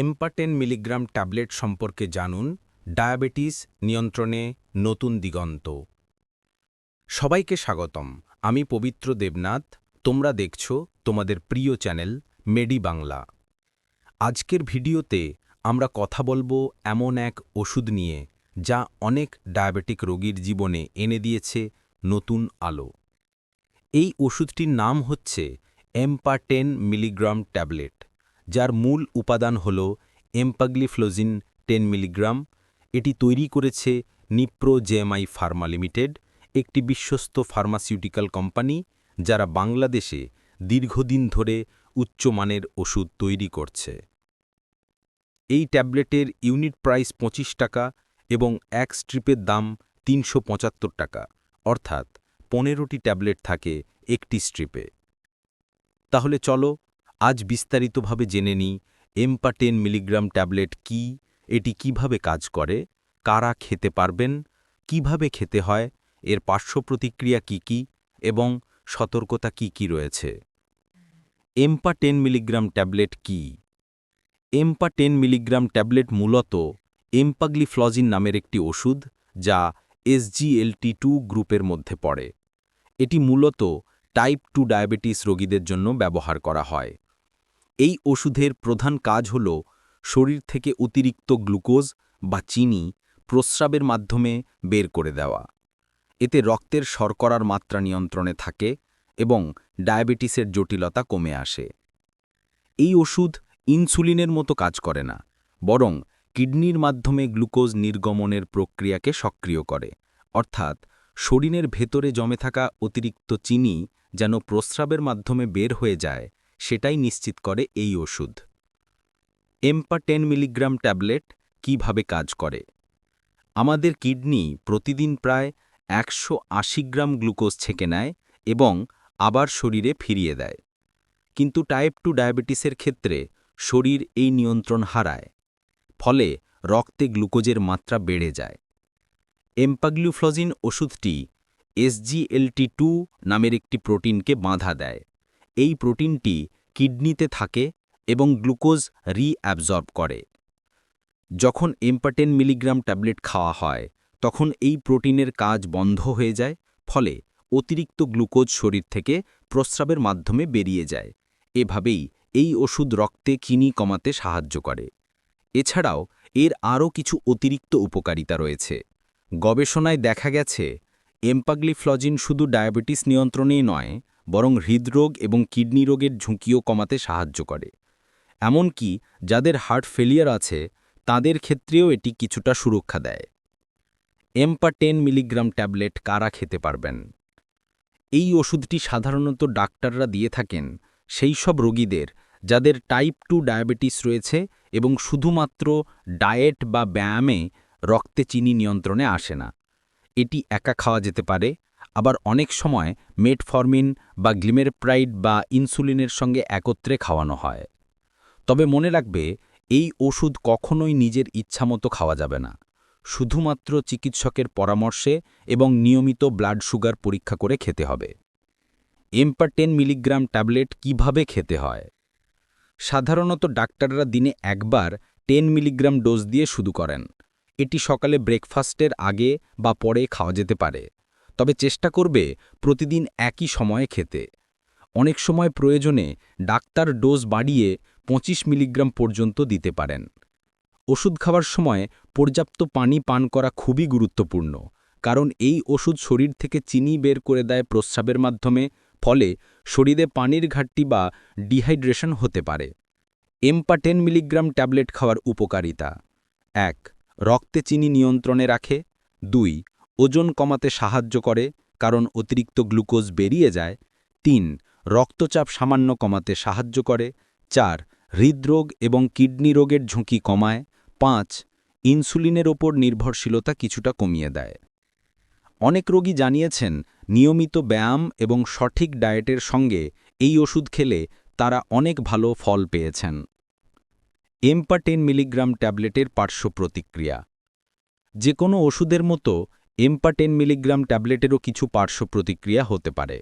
এম্পা ten milligram tablet সম্পর্কে জানুন, diabetes নিয়ন্ত্রণে নতুন দিগন্ত। সবাইকে স্বাগতম। আমি পবিত্র দেবনাথ, তোমরা দেখছ তোমাদের প্রিয় চ্যানেল মেডি বাংলা। আজকের ভিডিওতে আমরা কথা বলব এমন এক ওষুধ নিয়ে, যা অনেক ডায়াবেটিক রোগীর জীবনে এনে দিয়েছে নতুন আলো। এই ওষুধটির নাম হচ্ছে এম্পা টেন মিলিগ্রাম ট্যাবলেট। যার মূল উপাদান হল এম্পাগ্লিফ্লোজিন টেন মিলিগ্রাম। এটি তৈরি করেছে নিপ্রো জেএমআই ফার্মা লিমিটেড, একটি বিশ্বস্ত ফার্মাসিউটিক্যাল কোম্পানি যারা বাংলাদেশে দীর্ঘদিন ধরে উচ্চমানের ওষুধ তৈরি করছে। এই ট্যাবলেটের ইউনিট প্রাইস ২৫ টাকা এবং এক স্ট্রিপের দাম তিনশো পঁচাত্তর টাকা, অর্থাৎ পনেরোটি ট্যাবলেট থাকে একটি স্ট্রিপে। তাহলে চলো আজ বিস্তারিতভাবে জেনে নিই এম্পা টেন মিলিগ্রাম ট্যাবলেট কি, এটি কীভাবে কাজ করে, কারা খেতে পারবেন, কীভাবে খেতে হয়, এর পার্শ্ব প্রতিক্রিয়া কী কি, এবং সতর্কতা কি কি রয়েছে। এম্পা টেন মিলিগ্রাম ট্যাবলেট কি? এম্পা টেন মিলিগ্রাম ট্যাবলেট মূলত এম্পাগ্লিফ্লজিন নামের একটি ওষুধ যা এসজিএলটি টু গ্রুপের মধ্যে পড়ে। এটি মূলত টাইপ টু ডায়াবেটিস রোগীদের জন্য ব্যবহার করা হয়। এই ওষুধের প্রধান কাজ হল শরীর থেকে অতিরিক্ত গ্লুকোজ বা চিনি প্রস্রাবের মাধ্যমে বের করে দেওয়া। এতে রক্তের শর্করার মাত্রা নিয়ন্ত্রণে থাকে এবং ডায়াবেটিসের জটিলতা কমে আসে। এই ওষুধ ইনসুলিনের মতো কাজ করে না, বরং কিডনির মাধ্যমে গ্লুকোজ নির্গমনের প্রক্রিয়াকে সক্রিয় করে। অর্থাৎ শরীরের ভেতরে জমে থাকা অতিরিক্ত চিনি যেন প্রস্রাবের মাধ্যমে বের হয়ে যায় সেটাই নিশ্চিত করে এই ওষুধ। এম্পা টেন মিলিগ্রাম ট্যাবলেট কীভাবে কাজ করে? আমাদের কিডনি প্রতিদিন প্রায় একশো আশি গ্রাম গ্লুকোজ ছেঁকে নেয় এবং আবার শরীরে ফিরিয়ে দেয়। কিন্তু টাইপ টু ডায়াবেটিসের ক্ষেত্রে শরীর এই নিয়ন্ত্রণ হারায়, ফলে রক্তে গ্লুকোজের মাত্রা বেড়ে যায়। এম্পাগ্লুফ্লজিন ওষুধটি এসজিএলটি টু নামের একটি প্রোটিনকে বাঁধা দেয়। এই প্রোটিনটি কিডনিতে থাকে এবং গ্লুকোজ রিঅ্যাবজর্ব করে। যখন এম্পাটেন মিলিগ্রাম ট্যাবলেট খাওয়া হয়, তখন এই প্রোটিনের কাজ বন্ধ হয়ে যায়, ফলে অতিরিক্ত গ্লুকোজ শরীর থেকে প্রস্রাবের মাধ্যমে বেরিয়ে যায়। এভাবেই এই ওষুধ রক্তে চিনি কমাতে সাহায্য করে। এছাড়াও এর আরও কিছু অতিরিক্ত উপকারিতা রয়েছে। গবেষণায় দেখা গেছে, এম্পাগ্লিফ্লজিন শুধু ডায়াবেটিস নিয়ন্ত্রণেই নয় বরং হৃদরোগ এবং কিডনি রোগের ঝুঁকিও কমাতে সাহায্য করে। এমনকি যাদের হার্ট ফেলিয়ার আছে, তাদের ক্ষেত্রেও এটি কিছুটা সুরক্ষা দেয়। এম্পা টেন মিলিগ্রাম ট্যাবলেট কারা খেতে পারবেন? এই ওষুধটি সাধারণত ডাক্তাররা দিয়ে থাকেন সেই সব রোগীদের যাদের টাইপ টু ডায়াবেটিস রয়েছে এবং শুধুমাত্র ডায়েট বা ব্যায়ামে রক্তে চিনি নিয়ন্ত্রণে আসে না। এটি একা খাওয়া যেতে পারে আবার অনেক সময় মেটফরমিন বা গ্লিমেরপ্রাইড বা ইনসুলিনের সঙ্গে একত্রে খাওয়ানো হয়। তবে মনে রাখবে, এই ওষুধ কখনোই নিজের ইচ্ছামতো খাওয়া যাবে না। শুধুমাত্র চিকিৎসকের পরামর্শে এবং নিয়মিত ব্লাড সুগার পরীক্ষা করে খেতে হবে। এম্পার টেন মিলিগ্রাম ট্যাবলেট কীভাবে খেতে হয়? সাধারণত ডাক্তাররা দিনে একবার টেন মিলিগ্রাম ডোজ দিয়ে শুরু করেন। এটি সকালে ব্রেকফাস্টের আগে বা পরে খাওয়া যেতে পারে। তবে চেষ্টা করবে প্রতিদিন একই সময়ে খেতে। অনেক সময় প্রয়োজনে ডাক্তার ডোজ বাড়িয়ে ২৫ মিলিগ্রাম পর্যন্ত দিতে পারেন। ওষুধ খাওয়ার সময় পর্যাপ্ত পানি পান করা খুবই গুরুত্বপূর্ণ, কারণ এই ওষুধ শরীর থেকে চিনি বের করে দেয় প্রস্রাবের মাধ্যমে, ফলে শরীরে পানির ঘাটতি বা ডিহাইড্রেশন হতে পারে। এম্পা টেন মিলিগ্রাম ট্যাবলেট খাওয়ার উপকারিতা। এক, রক্তে চিনি নিয়ন্ত্রণে রাখে। দুই ওজন কমাতে সাহায্য করে, কারণ অতিরিক্ত গ্লুকোজ বেরিয়ে যায়। তিন, রক্তচাপ সামান্য কমাতে সাহায্য করে। চার, হৃদরোগ এবং কিডনি রোগের ঝুঁকি কমায়। পাঁচ, ইনসুলিনের ওপর নির্ভরশীলতা কিছুটা কমিয়ে দেয়। অনেক রোগী জানিয়েছেন, নিয়মিত ব্যায়াম এবং সঠিক ডায়েটের সঙ্গে এই ওষুধ খেলে তারা অনেক ভালো ফল পেয়েছেন। এম্পা টেন মিলিগ্রাম ট্যাবলেটের পার্শ্ব প্রতিক্রিয়া। যে কোনো ওষুধের মতো এম্পা টেন মিলিগ্রাম ট্যাবলেটেরও কিছু পার্শ্ব প্রতিক্রিয়া হতে পারে,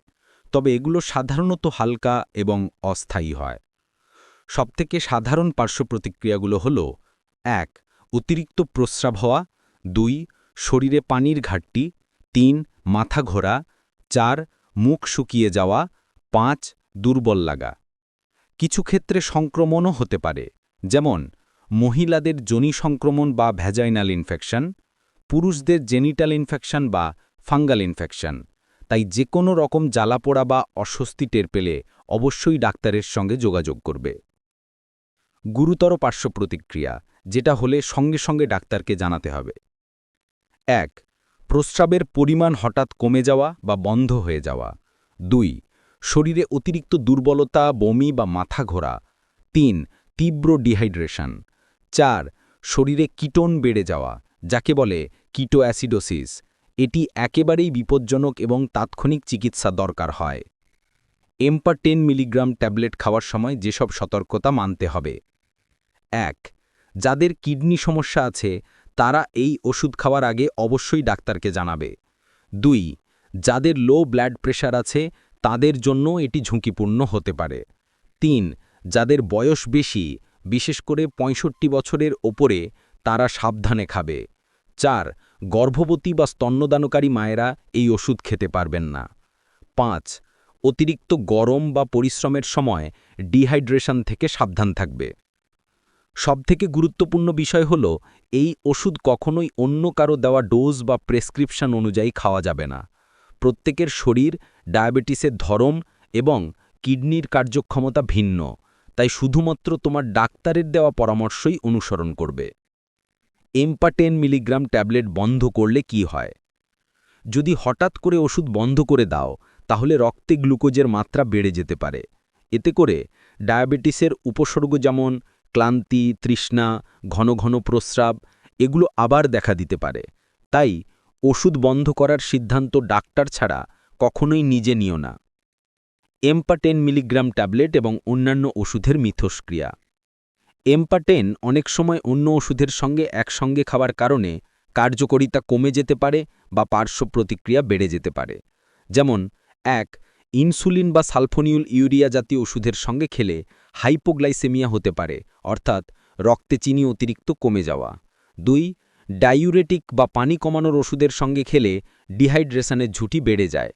তবে এগুলো সাধারণত হালকা এবং অস্থায়ী হয়। সবথেকে সাধারণ পার্শ্ব প্রতিক্রিয়াগুলো হল, এক, অতিরিক্ত প্রস্রাব হওয়া, দুই, শরীরে পানির ঘাটতি, তিন, মাথা ঘোরা, চার, মুখ শুকিয়ে যাওয়া, পাঁচ, দুর্বল লাগা। কিছু ক্ষেত্রে সংক্রমণও হতে পারে, যেমন মহিলাদের যোনি সংক্রমণ বা ভ্যাজাইনাল ইনফেকশন পুরুষদের জেনিটাল ইনফেকশন বা ফাঙ্গাল ইনফেকশন। তাই যে কোনো রকম জ্বালাপোড়া বা অস্বস্তি টের পেলে অবশ্যই ডাক্তারের সঙ্গে যোগাযোগ করবে। গুরুতর পার্শ্ব প্রতিক্রিয়া, যেটা হলে সঙ্গে সঙ্গে ডাক্তারকে জানাতে হবে। এক, প্রস্রাবের পরিমাণ হঠাৎ কমে যাওয়া বা বন্ধ হয়ে যাওয়া। দুই, শরীরে অতিরিক্ত দুর্বলতা, বমি বা মাথা ঘোরা। তিন, তীব্র ডিহাইড্রেশন। চার, শরীরে কিটোন বেড়ে যাওয়া। যাকে বলে কিটো অ্যাসিডোসিস এটি একেবারেই বিপজ্জনক এবং তাৎক্ষণিক চিকিৎসা দরকার হয়। এম্পা টেন মিলিগ্রাম ট্যাবলেট খাওয়ার সময় যেসব সতর্কতা মানতে হবে। এক, যাদের কিডনি সমস্যা আছে, তারা এই ওষুধ খাওয়ার আগে অবশ্যই ডাক্তারকে জানাবে। দুই, যাদের লো ব্লাড প্রেশার আছে, তাদের জন্য এটি ঝুঁকিপূর্ণ হতে পারে। তিন, যাদের বয়স বেশি, বিশেষ করে ৬৫ বছরের ওপরে, তারা সাবধানে খাবে। চার, গর্ভবতী বা স্তন্যদানকারী মায়েরা এই ওষুধ খেতে পারবেন না। পাঁচ, অতিরিক্ত গরম বা পরিশ্রমের সময় ডিহাইড্রেশন থেকে সাবধান থাকবে। সবথেকে গুরুত্বপূর্ণ বিষয় হল, এই ওষুধ কখনোই অন্য কারও দেওয়া ডোজ বা প্রেসক্রিপশন অনুযায়ী খাওয়া যাবে না। প্রত্যেকের শরীর, ডায়াবেটিসের ধরম এবং কিডনির কার্যক্ষমতা ভিন্ন, তাই শুধুমাত্র তোমার ডাক্তারের দেওয়া পরামর্শই অনুসরণ করবে। এম্পা টেন মিলিগ্রাম ট্যাবলেট বন্ধ করলে কি হয়? যদি হঠাৎ করে ওষুধ বন্ধ করে দাও, তাহলে রক্তে গ্লুকোজের মাত্রা বেড়ে যেতে পারে। এতে করে ডায়াবেটিসের উপসর্গ যেমন ক্লান্তি, তৃষ্ণা, ঘন ঘন প্রস্রাব, এগুলো আবার দেখা দিতে পারে। তাই ওষুধ বন্ধ করার সিদ্ধান্ত ডাক্তার ছাড়া কখনোই নিজে নিও না। এম্পা টেন মিলিগ্রাম ট্যাবলেট এবং অন্যান্য ওষুধের মিথস্ক্রিয়া। এম্পাটেন অনেক সময় অন্য ওষুধের সঙ্গে একসঙ্গে খাওয়ার কারণে কার্যকরিতা কমে যেতে পারে বা পার্শ্ব প্রতিক্রিয়া বেড়ে যেতে পারে। যেমন, এক, ইনসুলিন বা সালফোনিউল ইউরিয়া জাতীয় ওষুধের সঙ্গে খেলে হাইপোগ্লাইসেমিয়া হতে পারে, অর্থাৎ রক্তে চিনি অতিরিক্ত কমে যাওয়া। দুই, ডাইউরেটিক বা পানি কমানোর ওষুধের সঙ্গে খেলে ডিহাইড্রেশনের ঝুঁকি বেড়ে যায়।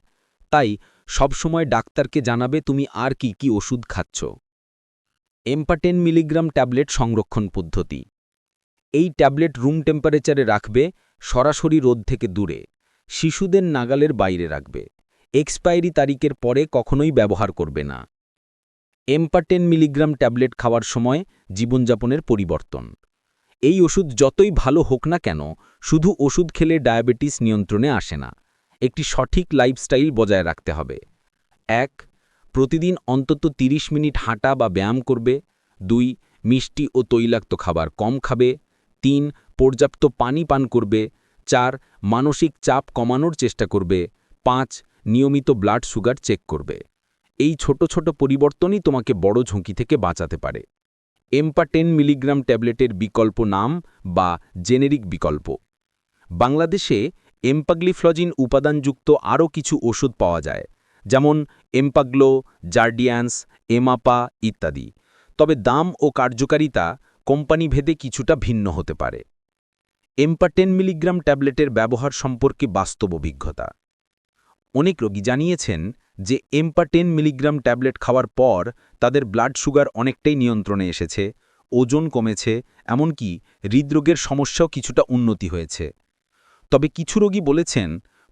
তাই সবসময় ডাক্তারকে জানাবে তুমি আর কি কি ওষুধ খাচ্ছ। এম্পাটেন মিলিগ্রাম ট্যাবলেট সংরক্ষণ পদ্ধতি। এই ট্যাবলেট রুম টেম্পারেচারে রাখবে সরাসরি রোদ থেকে দূরে, শিশুদের নাগালের বাইরে রাখবে। এক্সপায়ারি তারিখের পরে কখনোই ব্যবহার করবে না। এম্পাটেন মিলিগ্রাম ট্যাবলেট খাওয়ার সময় জীবনযাপনের পরিবর্তন। এই ওষুধ যতই ভালো হোক না কেন, শুধু ওষুধ খেলে ডায়াবেটিস নিয়ন্ত্রণে আসে না। একটি সঠিক লাইফস্টাইল বজায় রাখতে হবে। এক প্রতিদিন অন্তত ৩০ মিনিট হাঁটা বা ব্যায়াম করবে। দুই, মিষ্টি ও তৈলাক্ত খাবার কম খাবে। তিন, পর্যাপ্ত পানি পান করবে। চার, মানসিক চাপ কমানোর চেষ্টা করবে। পাঁচ, নিয়মিত ব্লাড সুগার চেক করবে। এই ছোট ছোট পরিবর্তনই তোমাকে বড় ঝুঁকি থেকে বাঁচাতে পারে। এম্পা টেন মিলিগ্রাম ট্যাবলেটের বিকল্প নাম বা জেনেরিক বিকল্প। বাংলাদেশে এম্পাগ্লিফ্লজিন উপাদানযুক্ত আরও কিছু ওষুধ পাওয়া যায়। যেমন এম্পাগ্লো, জার্ডিয়ান্স, এমাপা ইত্যাদি। তবে দাম ও কার্যকারিতা কোম্পানি ভেদে কিছুটা ভিন্ন হতে পারে। এম্পা টেন মিলিগ্রাম ট্যাবলেটের ব্যবহার সম্পর্কে বাস্তব অভিজ্ঞতা। অনেক রোগী জানিয়েছেন যে এম্পা টেন মিলিগ্রাম ট্যাবলেট খাওয়ার পর তাদের ব্লাড সুগার অনেকটাই নিয়ন্ত্রণে এসেছে, ওজন কমেছে, এমনকি হৃদরোগের সমস্যাও কিছুটা উন্নতি হয়েছে। তবে কিছু রোগী বলেছেন,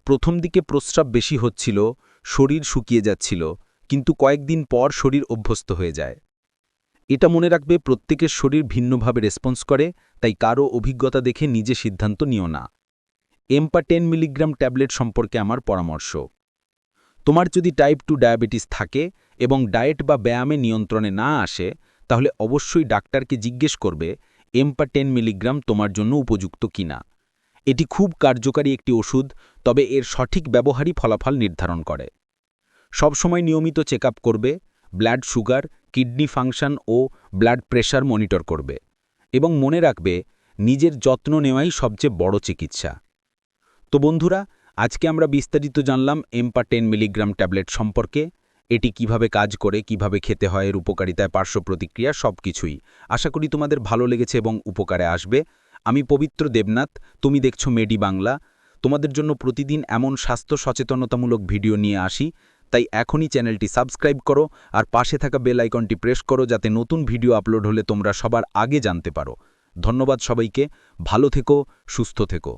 প্রথম দিকে প্রস্রাব বেশি হচ্ছিল শরীর শুকিয়ে যাচ্ছিল, কিন্তু কয়েকদিন পর শরীর অভ্যস্ত হয়ে যায়। এটা মনে রাখবে, প্রত্যেকের শরীর ভিন্নভাবে রেসপন্স করে, তাই কারও অভিজ্ঞতা দেখে নিজে সিদ্ধান্ত নিও না। এম্পা টেন মিলিগ্রাম ট্যাবলেট সম্পর্কে আমার পরামর্শ। তোমার যদি টাইপ টু ডায়াবেটিস থাকে এবং ডায়েট বা ব্যায়ামে নিয়ন্ত্রণে না আসে, তাহলে অবশ্যই ডাক্তারকে জিজ্ঞেস করবে, এম্পা টেন মিলিগ্রাম তোমার জন্য উপযুক্ত কিনা। এটি খুব কার্যকারী একটি ওষুধ, তবে এর সঠিক ব্যবহারই ফলাফল নির্ধারণ করে। সবসময় নিয়মিত চেক করবে, ব্লাড সুগার, কিডনি ফাংশন ও ব্লাড প্রেশার মনিটর করবে এবং মনে রাখবে নিজের যত্ন নেওয়াই সবচেয়ে বড় চিকিৎসা। তো বন্ধুরা, আজকে আমরা বিস্তারিত জানলাম এম্পা টেন মিলিগ্রাম ট্যাবলেট সম্পর্কে, এটি কীভাবে কাজ করে, কীভাবে খেতে হয়, এর উপকারিতায় পার্শ্ব প্রতিক্রিয়া সব কিছুই আশা করি তোমাদের ভালো লেগেছে এবং উপকারে আসবে। আমি পবিত্র দেবনাথ, তুমি দেখছ মেডি বাংলা। তোমাদের জন্য প্রতিদিন এমন স্বাস্থ্য সচেতনতামূলক ভিডিও নিয়ে আসি। তাই এখনই চ্যানেলটি সাবস্ক্রাইব করো আর পাশে থাকা বেল আইকনটি প্রেস করো যাতে নতুন ভিডিও আপলোড হলে তোমরা সবার আগে জানতে পারো। ধন্যবাদ সবাইকে, ভালো থেকো, সুস্থ থেকো।